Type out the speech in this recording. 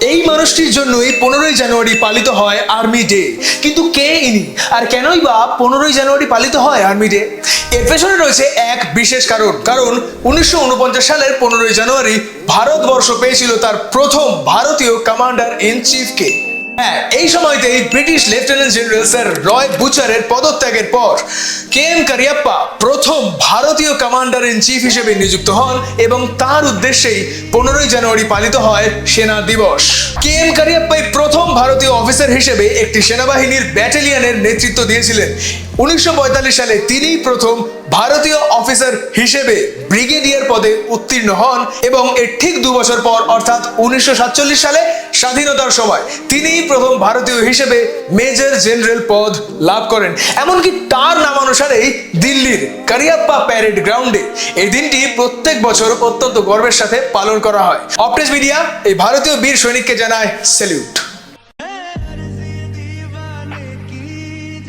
এই মানুষটির জন্যই পনেরোই জানুয়ারি পালিত হয় আর্মি ডে। কিন্তু কে ইনি? আর কেনই বা পনেরোই জানুয়ারি পালিত হয় আর্মি ডে? এর পেছনে রয়েছে এক বিশেষ কারণ। কারণ উনিশশো ঊনপঞ্চাশ সালের পনেরোই জানুয়ারি ভারতবর্ষ পেয়েছিল তার প্রথম ভারতীয় কমান্ডার ইন চিফকে হ্যাঁ এই সময়তেই British lieutenant general sir Roy বুচারের পদত্যাগের পর কে এম কারিয়াপ্পা প্রথম ভারতীয় কমান্ডার ইন চিফ হিসেবে নিযুক্ত হন এবং তার উদ্দেশ্যেই পনেরোই জানুয়ারি পালিত হয় সেনা দিবস। কে এম কারিয়াপ্পাই প্রথম ভারতীয় অফিসার হিসেবে একটি সেনাবাহিনীর ব্যাটালিয়নের নেতৃত্ব দিয়েছিলেন। উনিশশো পঁয়তাল্লিশ সালে তিনিই প্রথম ভারতীয় অফিসার হিসেবে ব্রিগেডিয়ার পদে উত্তীর্ণ হন এবং এর ঠিক দু বছর পর, অর্থাৎ উনিশশো সাতচল্লিশ সালে স্বাধীনতার সময় তিনিই প্রথম ভারতীয় হিসেবে মেজর জেনারেল পদ লাভ করেন। এমনকি তার নামানুসারেই দিল্লির কারিয়াপ্পা প্যারেড গ্রাউন্ডে এই দিনটি প্রত্যেক বছর অত্যন্ত গর্বের সাথে পালন করা হয়। অপ্রেস মিডিয়া এই ভারতীয় বীর সৈনিককে জানায় স্যালিউট